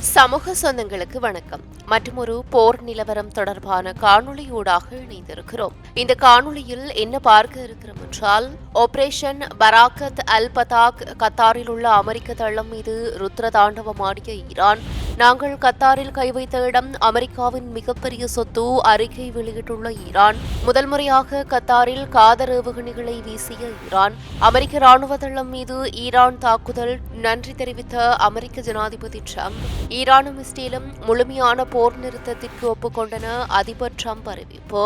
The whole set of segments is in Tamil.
சமூக சொந்தங்களுக்கு வணக்கம். மற்றொரு போர் நிலவரம் தொடர்பான காணொளியூடாக இணைந்திருக்கிறோம். இந்த காணொளியில் என்ன பார்க்க இருக்கிறோம் என்றால் ஆபரேஷன் பராக்கத் அல் பதாக் கத்தாரில் உள்ள அமெரிக்க தளம் மீது ருத்ரதாண்டவமாடிய ஈரான் நாங்கள் கத்தாரில் கை வைத்த இடம் அமெரிக்காவின் மிகப்பெரிய சொத்து அறிக்கை வெளியிட்டுள்ள ஈரான். முதல் முறையாக கத்தாரில் காதர் ஏவுகணைகளை வீசிய ஈரான். அமெரிக்க ராணுவ தளம் மீது ஈரான் தாக்குதல். நன்றி தெரிவித்த அமெரிக்க ஜனாதிபதி ட்ரம்ப். ஈரானும் இஸ்ரேலும் முழுமையான போர் நிறுத்தத்திற்கு ஒப்புக்கொண்டன அதிபர் ட்ரம்ப் அறிவிப்பு.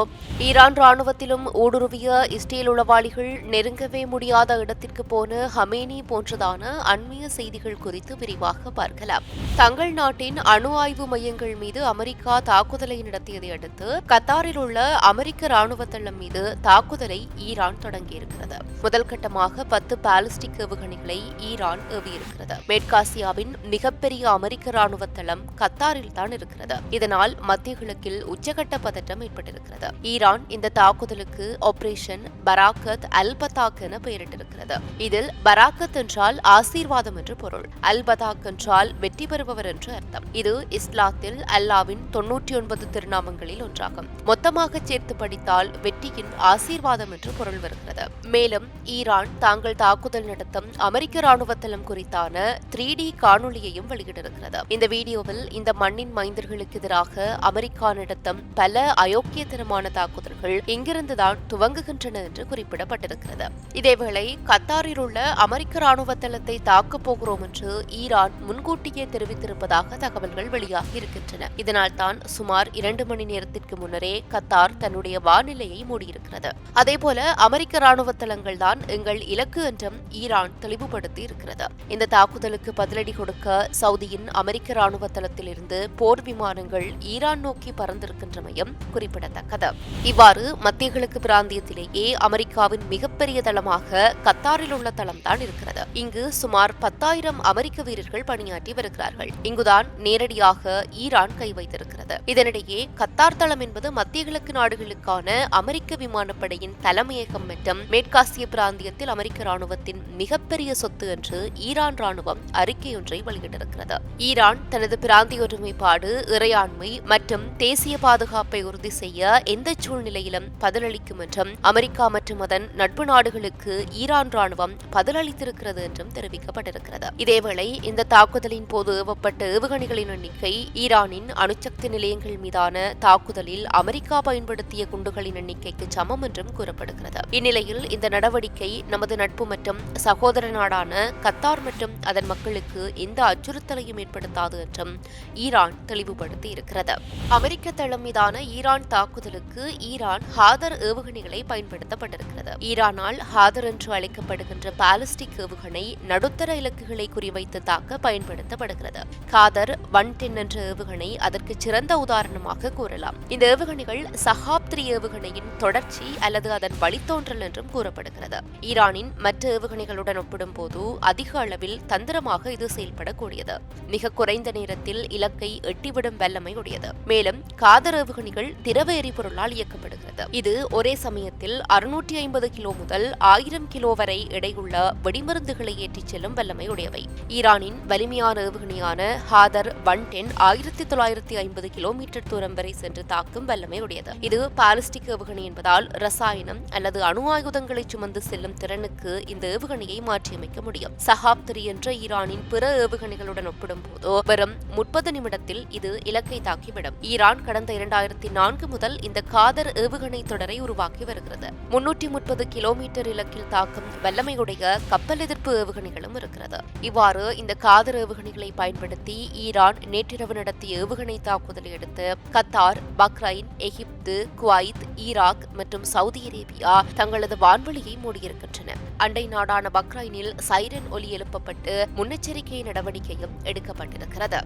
ஈரான் ராணுவத்திலும் ஊடுருவிய இஸ்ரேல் உளவாளிகள் நெருங்கவே முடியாத இடத்திற்கு போன ஹமேனி போன்றதான அண்மைய செய்திகள் குறித்து விரிவாக பார்க்கலாம். தங்கள் நாட்டில் நாட்டின் அணு ஆய்வு மையங்கள் மீது அமெரிக்கா தாக்குதலை நடத்தியதை அடுத்து கத்தாரில் உள்ள அமெரிக்க ராணுவ தளம் மீது தாக்குதலை ஈரான் தொடங்கியிருக்கிறது. முதல் கட்டமாக பத்து பாலிஸ்டிக் ஏவுகணைகளை ஈரான் ஏவியிருக்கிறது. மேற்காசியாவின் மிகப்பெரிய அமெரிக்க ராணுவ தளம் கத்தாரில் தான் இருக்கிறது. இதனால் மத்திய கிழக்கில் உச்சகட்ட பதற்றம் ஏற்பட்டிருக்கிறது. ஈரான் இந்த தாக்குதலுக்கு ஆபரேஷன் பராக்கத் அல் பதாக் என பெயரிட்டிருக்கிறது. இதில் பராக்கத் என்றால் ஆசீர்வாதம் என்று பொருள். அல் பதாக் என்றால் வெற்றி பெறுபவர் என்று அர்த்தம். இது இஸ்லாத்தில் அல்லாவின் தொன்னூற்றி ஒன்பது திருநாமங்களில் ஒன்றாகும். மொத்தமாக சேர்த்து படித்தால் வெற்றியின் ஆசீர்வாதம் என்று பொருள் வருகிறது. மேலும் ஈரான் தாங்கள் தாக்குதல் நடத்தும் அமெரிக்க ராணுவ தளம் குறித்தான த்ரீ டி காணொளியையும் வெளியிட்டிருக்கிறது. இந்த வீடியோவில் இந்த மண்ணின் மைந்தர்களுக்கு எதிராக அமெரிக்கா நடத்தும் பல அயோக்கியத்தனமான தாக்குதல்கள் இங்கிருந்துதான் துவங்குகின்றன என்று குறிப்பிடப்பட்டிருக்கிறது. இதேவேளை கத்தாரில் உள்ள அமெரிக்க ராணுவ தளத்தை தாக்கப் போகிறோம் என்று ஈரான் முன்கூட்டியே தெரிவித்திருப்பதாக தகவல்கள் வெளியாகி இருக்கின்றன இதனால் தான் சுமார் இரண்டு மணி நேரத்திற்கு முன்னரே கத்தார் தன்னுடைய வானிலையை மூடியிருக்கிறது. அதேபோல அமெரிக்க ராணுவ தளங்கள் தான் எங்கள் இலக்கு என்றும் ஈரான் தெளிவுபடுத்தி இருக்கிறது இந்த தாக்குதலுக்கு பதிலடி கொடுக்க சவுதியின் அமெரிக்க ராணுவ தளத்திலிருந்து போர் விமானங்கள் ஈரான் நோக்கி பறந்திருக்கின்றமையும் குறிப்பிடத்தக்கது. இவ்வாறு மத்திய கிழக்கு பிராந்தியத்திலேயே அமெரிக்காவின் மிகப்பெரிய தளமாக கத்தாரில் உள்ள தளம் தான் இருக்கிறது. இங்கு சுமார் பத்தாயிரம் அமெரிக்க வீரர்கள் பணியாற்றி வருகிறார்கள். இங்குதான் நேரடியாக ஈரான் கை வைத்திருக்கிறது. இதனிடையே கத்தார் தளம் என்பது மத்திய கிழக்கு நாடுகளுக்கான அமெரிக்க விமானப்படையின் தலைமையகம் மற்றும் மேற்காசிய பிராந்தியத்தில் அமெரிக்க ராணுவத்தின் மிகப்பெரிய சொத்து என்று ஈரான் ராணுவம் அறிக்கையொன்றை வெளியிட்டிருக்கிறது. ஈரான் தனது பிராந்திய ஒருமைப்பாடு இறையாண்மை மற்றும் தேசிய பாதுகாப்பை உறுதி செய்ய எந்த சூழ்நிலையிலும் பதிலளிக்கும் என்றும் அமெரிக்கா மற்றும் அதன் நட்பு நாடுகளுக்கு ஈரான் ராணுவம் பதிலளித்திருக்கிறது என்றும் தெரிவிக்கப்பட்டிருக்கிறது. இதேவேளை இந்த தாக்குதலின் போது ஏவப்பட்ட ஏவுகணைகளின் எண்ணிக்கை ஈரானின் அணுசக்தி நிலையங்கள் மீதான தாக்குதலில் அமெரிக்கா பயன்படுத்திய குண்டுகளின் எண்ணிக்கைக்கு சமம் என்றும் கூறப்படுகிறது. இந்நிலையில் இந்த நடவடிக்கை நமது நட்பு மற்றும் சகோதர நாடான கத்தார் மற்றும் அதன் மக்களுக்கு எந்த அச்சுறுத்தலையும் ஏற்படுத்தாது என்றும் ஈரான் தெளிவுபடுத்தி இருக்கிறது. அமெரிக்க தளம் மீதான ஈரான் தாக்குதலுக்கு ஈரான் ஹாதர் ஏவுகணைகளை பயன்படுத்தப்பட்டிருக்கிறது. ஈரானால் ஹாதர் என்று அழைக்கப்படுகின்ற பாலிஸ்டிக் ஏவுகணை நடுத்தர இலக்குகளை குறிவைத்து தாக்க பயன்படுத்தப்படுகிறது. காதர் வன்டென் என்ற ஏவுகணை அதற்கு சிறந்த உதாரணமாக கூறலாம். இந்த ஏவுகணைகள் சஹாப்திரி ஏவுகணையின் தொடர்ச்சி அல்லது அதன் வழித்தோன்றல் என்றும் கூறப்படுகிறது. ஈரானின் மற்ற ஏவுகணைகளுடன் ஒப்பிடும்போது அதிக அளவில் தந்திரமாக இது செயல்படக்கூடியது. மிக குறைந்த நேரத்தில் இலக்கை எட்டிவிடும் வல்லமை உடையது. மேலும் காதர் ஏவுகணைகள் திரவ எரிபொருளால் இயக்கப்படுகிறது. இது ஒரே சமயத்தில் அறுநூற்றி ஐம்பது கிலோ முதல் ஆயிரம் கிலோ வரை எடையுள்ள வெடிமருந்துகளை ஏற்றிச் செல்லும் வல்லமை உடையவை. ஈரானின் வலிமையான ஏவுகணையான ஹாதர் ஒன் டென் ஆயிரத்தி தொள்ளாயிரத்தி ஐம்பது கிலோமீட்டர் தூரம் வரை சென்று தாக்கும் வல்லமை உடையது. இது பாலிஸ்டிக் ஏவுகணை என்பதால் ரசாயனம் அல்லது அணு ஆயுதங்களை சுமந்து செல்லும் திறனுக்கு இந்த ஏவுகணையை மாற்றியமைக்க முடியும். சஹாப்திரி என்ற ஈரானின் பிற ஏவுகணைகளுடன் ஒப்பிடும் போது வெறும் முப்பது நிமிடத்தில் இது இலக்கை தாக்கிவிடும். ஈரான் கடந்த இரண்டாயிரத்தி நான்கு முதல் இந்த காதர் ஏவுகணை தொடரை உருவாக்கி வருகிறது. முன்னூற்றி முப்பது கிலோமீட்டர் இலக்கில் தாக்கும் வல்லமையுடைய கப்பல் எதிர்ப்பு ஏவுகணைகளும் இருக்கிறது. இவ்வாறு இந்த காதர் ஏவுகணைகளை பயன்படுத்தி ஈரான் நேற்றிரவு நடத்திய ஏவுகணை தாக்குதலை அடுத்து Qatar Bahrain Egypt Kuwait Iraq மற்றும் சவுதி அரேபியா தங்களது வான்வெளியை மூடியிருக்கின்றன. அண்டை நாடான பக்ரைனில் சைரன் ஒலி எழுப்பப்பட்டு முன்னெச்சரிக்கை நடவடிக்கையும் எடுக்கப்பட்டிருக்கிறது.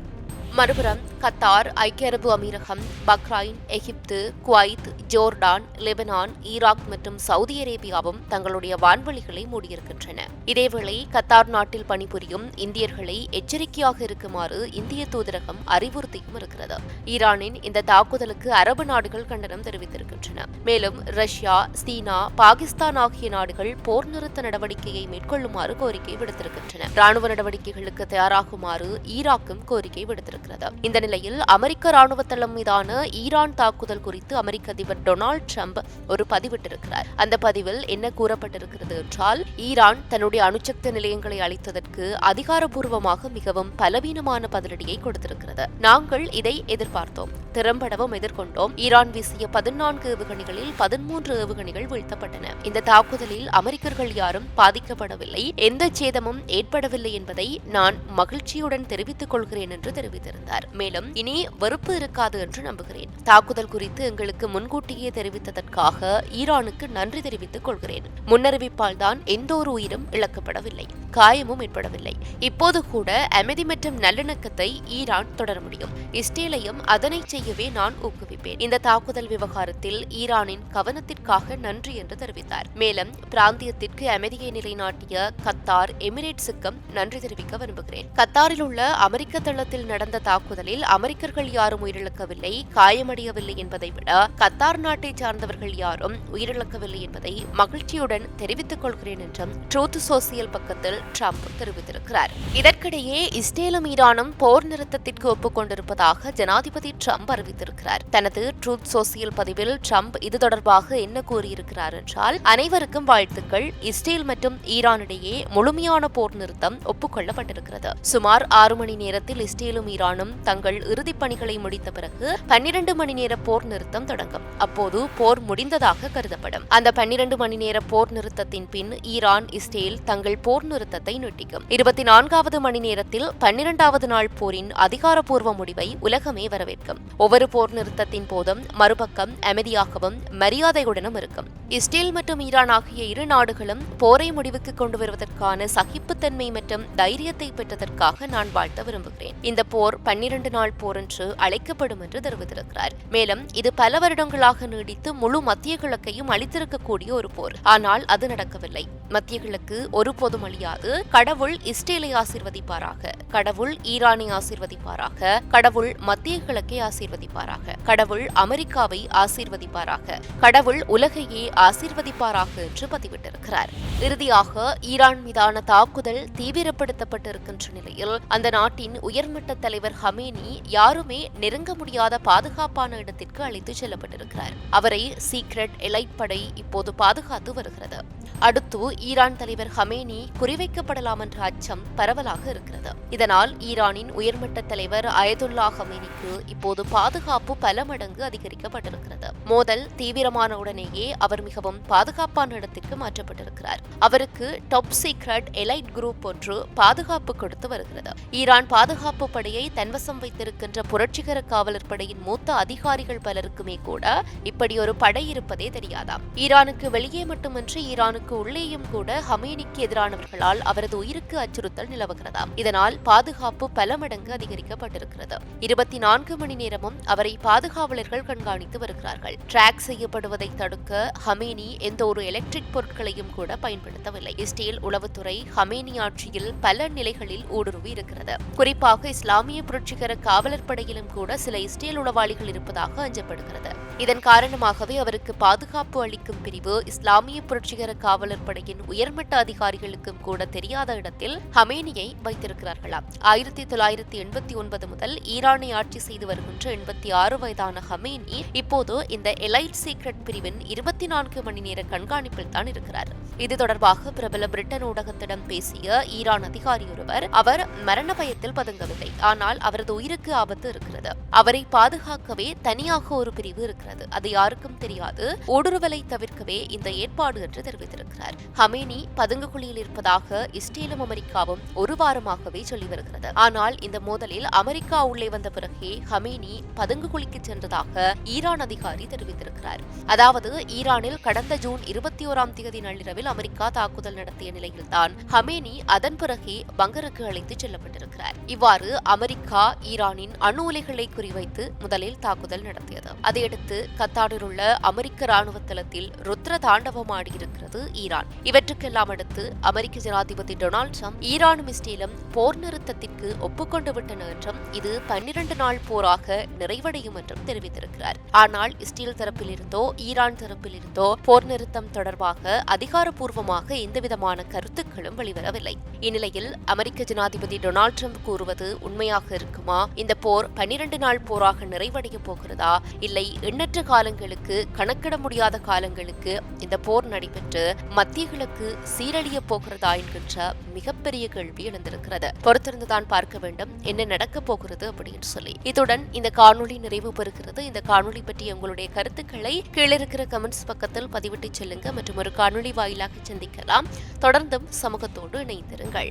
மறுபுறம் கத்தார் ஐக்கிய அரபு அமீரகம் Bahrain Egypt Kuwait Jordan Lebanon Iraq மற்றும் சவுதி அரேபியாவும் தங்களுடைய வான்வெளிகளை மூடியிருக்கின்றன. இதேவேளை கத்தார் நாட்டில் பணிபுரியும் இந்தியர்களை எச்சரிக்கையாக இருக்குமாறு இந்திய தூதரகம் அறிவுறுத்தியும் இருக்கிறது. ஈரானின் இந்த தாக்குதலுக்கு அரபு நாடுகள் கண்டனம் தெரிவித்திருக்கின்றன. மேலும் ரஷ்யா சீனா பாகிஸ்தான் ஆகிய நாடுகள் போர் நிறுத்த நடவடிக்கையை மேற்கொள்ளுமாறு கோரிக்கை விடுத்திருக்கின்றன. ராணுவ நடவடிக்கைகளுக்கு தயாராகுமாறு ஈராக்கும் கோரிக்கை விடுத்திருக்கிறது தெரிவித்திருக்கிறது இந்த நிலையில் அமெரிக்க ராணுவ தளம் மீதான ஈரான் தாக்குதல் குறித்து அமெரிக்க அதிபர் டொனால்ட் ட்ரம்ப் ஒரு பதிவிட்டிருக்கிறார். அந்த பதிவில் என்ன கூறப்பட்டிருக்கிறது என்றால் ஈரான் தன்னுடைய அணுசக்தி நிலையங்களை அளித்ததற்கு அதிகாரபூர்வமாக மிகவும் பலவீனமான பதிலடியை கொடுத்திருக்கிறது. நாங்கள் இதை எதிர்பார்த்தோம். திறம்படவும் எதிர்கொண்டோம். ஈரான் வீசிய பதினான்கு ஏவுகணைகளில் பதிமூன்று ஏவுகணைகள் வீழ்த்தப்பட்டன. இந்த தாக்குதலில் அமெரிக்கர்கள் யாரும் பாதிக்கப்படவில்லை. எந்த சேதமும் ஏற்படவில்லை என்பதை நான் மகிழ்ச்சியுடன் தெரிவித்துக் கொள்கிறேன் என்று தெரிவித்திருந்தார். மேலும் இனி வெறுப்பு இருக்காது என்று நம்புகிறேன். தாக்குதல் குறித்து எங்களுக்கு முன்கூட்டியே தெரிவித்ததற்காக ஈரானுக்கு நன்றி தெரிவித்துக் கொள்கிறேன். முன்னறிவிப்பால் தான் எந்த ஒரு உயிரும் இழக்கப்படவில்லை. காயமும் ஏற்படவில்லை. இப்போது கூட அமைதி மற்றும் நல்லிணக்கத்தை ஈரான் தொடர முடியும். இஸ்ரேலையும் அதனை செய்ய ஆகியவை நான் ஊக்குவிப்பேன். இந்த தாக்குதல் விவகாரத்தில் ஈரானின் கவனத்திற்காக நன்றி என்று தெரிவித்தார். மேலும் பிராந்தியத்திற்கு அமைதியை நிலைநாட்டிய கத்தார் எமிரேட்ஸுக்கும் நன்றி தெரிவிக்க விரும்புகிறேன். கத்தாரில் உள்ள அமெரிக்க தளத்தில் நடந்த தாக்குதலில் அமெரிக்கர்கள் யாரும் உயிரிழக்கவில்லை காயமடையவில்லை என்பதை விட கத்தார் நாட்டை சார்ந்தவர்கள் யாரும் உயிரிழக்கவில்லை என்பதை மகிழ்ச்சியுடன் தெரிவித்துக் கொள்கிறேன் என்றும் ட்ரூத் சோசியல் பக்கத்தில் ட்ரம்ப் தெரிவித்திருக்கிறார். இதற்கிடையே இஸ்ரேலும் ஈரானும் போர் நிறுத்தத்திற்கு ஒப்புக்கொண்டிருப்பதாக ஜனாதிபதி ட்ரம்ப் அறிவித்திருக்கிறார் தனது ட்ரூத் சோசியல் பதிவில் ட்ரம்ப் இது தொடர்பாக என்ன கூறியிருக்கிறார் என்றால் அனைவருக்கும் வாழ்த்துக்கள். இஸ்ரேல் மற்றும் ஈரானிடையே முழுமையான போர் நிறுத்தம் ஒப்புக்கொள்ளப்பட்டிருக்கிறது. சுமார் ஆறு மணி நேரத்தில் இஸ்ரேலும் ஈரானும் தங்கள் இறுதிப் பணிகளை முடித்த பிறகு பன்னிரண்டு மணி நேர போர் நிறுத்தம் தொடங்கும். அப்போது போர் முடிந்ததாக கருதப்படும். அந்த பன்னிரண்டு மணி நேர போர் நிறுத்தத்தின் பின் ஈரான் இஸ்ரேல் தங்கள் போர் நிறுத்தத்தை நீட்டிக்கும். இருபத்தி நான்காவது மணி நேரத்தில் பன்னிரண்டாவது நாள் போரின் அதிகாரப்பூர்வ முடிவை உலகமே வரவேற்கும். ஒவ்வொரு போர் நிறுத்தத்தின் போதும் மறுபக்கம் அமைதியாகவும் மரியாதையுடனும் இருக்கும். இஸ்ரேல் மற்றும் ஈரான் ஆகிய இரு நாடுகளும் போரை முடிவுக்கு கொண்டு வருவதற்கான சகிப்புத்தன்மை மற்றும் தைரியத்தை பெற்றதற்காக நான் வாழ்த்த விரும்புகிறேன். இந்த போர் பன்னிரண்டு நாள் போர் என்று அழைக்கப்படும் என்று தெரிவித்திருக்கிறார். மேலும் இது பல வருடங்களாக நீடித்து முழு மத்திய கிழக்கையும் அளித்திருக்கக்கூடிய ஒரு போர். ஆனால் அது நடக்கவில்லை. மத்திய கிழக்கு ஒருபோதும் அழியாது. கடவுள் இஸ்ரேலை ஆசிர்வதிப்பாராக. கடவுள் ஈரானை ஆசிர்வதிப்பாராக. கடவுள் மத்திய கிழக்கை ஆசீர்வதிப்பாராக. கடவுள் அமெரிக்காவை ஆசீர்வதிப்பாராக. கடவுள் உலகையே ஆசீர்வதிப்பாராக என்று பதிவிட்டிருக்கிறார். இறுதியாக ஈரான் மீதான தாக்குதல் தீவிரப்படுத்தப்பட்டிருக்கின்ற நிலையில் அந்த நாட்டின் உயர்மட்ட தலைவர் ஹமேனி யாருமே நெருங்க முடியாத பாதுகாப்பான இடத்திற்கு அழைத்துச் செல்லப்பட்டிருக்கிறார். அவரை சீக்ரெட் எலைட் இப்போது பாதுகாத்து வருகிறது. அடுத்து ஈரான் தலைவர் ஹமேனி குறிவைக்கப்படலாம் என்ற அச்சம் பரவலாக இருக்கிறது. இதனால் ஈரானின் உயர்மட்ட தலைவர் அயதுல்லா ஹமேனிக்கு இப்போது பாதுகாப்பு பல மடங்கு அதிகரிக்கப்பட்டிருக்கிறது. மோதல் தீவிரமான உடனேயே அவர் மிகவும் பாதுகாப்பான இடத்திற்கு மாற்றப்பட்டிருக்கிறார். அவருக்கு டாப் சீக்ரெட் எலைட் குரூப் ஒன்று பாதுகாப்பு கொடுத்து வருகிறது. ஈரான் பாதுகாப்பு படையை தன்வசம் வைத்திருக்கின்ற புரட்சிகர காவலர் படையின் மூத்த அதிகாரிகள் பலருக்குமே கூட இப்படி ஒரு படை இருப்பதே தெரியாதாம். ஈரானுக்கு வெளியே மட்டுமின்றி ஈரானுக்கு உள்ளேயும் கூட ஹமேனிக்கு எதிரானவர்களால் அவரது உயிருக்கு அச்சுறுத்தல் நிலவுகிறதாம். இதனால் பாதுகாப்பு பல மடங்கு அதிகரிக்கப்பட்டிருக்கிறது. இருபத்தி நான்கு மணி நேரமும் அவரை பாதுகாவலர்கள் கண்காணித்து வருகிறார்கள். டிராக் செய்யப்படுவதை தடுக்க ஹமேனி எந்த ஒரு எலக்ட்ரிக் பொருட்களையும் கூட பயன்படுத்தவில்லை. இஸ்ரேல் உளவுத்துறை ஹமேனி ஆட்சியில் பல நிலைகளில் ஊடுருவி இருக்கிறது. குறிப்பாக இஸ்லாமிய புரட்சிகர காவலர் படையிலும் கூட சில இஸ்ரேல் உளவாளிகள் இருப்பதாக அஞ்சப்படுகிறது. இதன் காரணமாகவே அவருக்கு பாதுகாப்பு அளிக்கும் பிரிவு இஸ்லாமிய புரட்சிகர காவலர் படையின் உயர்மட்ட அதிகாரிகளுக்கும் கூட தெரியாத இடத்தில் ஹமேனியை வைத்திருக்கிறார்களாம். ஆயிரத்தி தொள்ளாயிரத்தி எண்பத்தி ஒன்பது முதல் ஈரானை ஆட்சி செய்து வருகின்ற எண்பத்தி ஆறு வயதான ஹமேனி இப்போது இந்த எலைட் சீக்ரெட் பிரிவின் இருபத்தி நான்கு மணி நேர கண்காணிப்பில் தான் இருக்கிறார். இது தொடர்பாக பிரபல பிரிட்டன் ஊடகத்திடம் பேசிய ஈரான் அதிகாரி ஒருவர் அவர் மரண பயத்தில் பதுங்கவில்லை. ஆனால் அவரது உயிருக்கு ஆபத்து இருக்கிறது. அவரை பாதுகாக்கவே தனியாக ஒரு பிரிவு இருக்கிறது. அது யாருக்கும் தெரியாது. ஊடுருவலை தவிர்க்கவே இந்த ஏற்பாடு என்று தெரிவித்திருக்கிறார். ஹமேனி பதுங்கு குழியில் இருப்பதாக இஸ்ரேலும் அமெரிக்காவும் ஒரு வாரமாகவே சொல்லி வருகிறது. ஆனால் இந்த மோதலில் அமெரிக்கா உள்ளே வந்த பிறகே ஹமேனி பதுங்கு குழிக்கு சென்றதாக ஈரான் அதிகாரி தெரிவித்திருக்கிறார். அதாவது ஈரானில் கடந்த ஜூன் இருபத்தி ஓராம் தேதி நள்ளிரவில் அமெரிக்கா தாக்குதல் நடத்திய நிலையில்தான் ஹமேனி அதன் பிறகே பங்கருக்கு அழைத்து செல்லப்பட்டிருக்கிறார். இவ்வாறு அமெரிக்கா ஈரானின் அணு உலைகளை குறிவைத்து முதலில் தாக்குதல் நடத்தியது. அதையடுத்து கத்தாரில் உள்ள அமெரிக்க ராணுவ தளத்தில் ருத்ர தாண்டவமாடியிருக்கிறது ஈரான். இவற்றுக்கெல்லாம் அடுத்து அமெரிக்க ஜனாதிபதி டொனால்டு ட்ரம்ப் ஈரானும் இஸ்ரேலும் போர் நிறுத்தத்திற்கு ஒப்புக்கொண்டு விட்டன என்றும் இது பன்னிரண்டு நாள் போராக நிறைவடையும் என்றும் தெரிவித்திருக்கிறார். ஆனால் இஸ்ரேல் தரப்பிலிருந்தோ ஈரான் தரப்பில் இருந்தோ போர் நிறுத்தம் தொடர்பாக அதிகாரப்பூர்வமாக எந்தவிதமான கருத்துக்களும் வெளிவரவில்லை. இந்நிலையில் அமெரிக்க ஜனாதிபதி டொனால்ட் ட்ரம்ப் கூறுவது உண்மையாக இருக்குமா? இந்த போர் பன்னிரண்டு நாள் போராக நிறைவடைய போகிறதா? இல்லை எண்ணற்ற காலங்களுக்கு கணக்கிட முடியாத காலங்களுக்கு இந்த போர் நடைபெற்று மத்திய கிழக்கு சீரழிய போகிறதா என்கின்ற மிகப்பெரிய கேள்வி எழுந்திருக்கிறது. பொறுத்திருந்துதான் பார்க்க வேண்டும் என்ன நடக்க போகிறது அப்படின்னு சொல்லி. இத்துடன் இந்த காணொளி நிறைவு பெறுகிறது. இந்த காணொலி பற்றி உங்களுடைய கருத்துக்களை கீழே இருக்கிற கமெண்ட்ஸ் பக்கத்தில் பதிவிட்டு செல்லுங்க. மற்றும் ஒரு காணொளி வாயிலாக சந்திக்கலாம். தொடர்ந்தும் சமூகத்தோடு இணைந்திருங்கள்.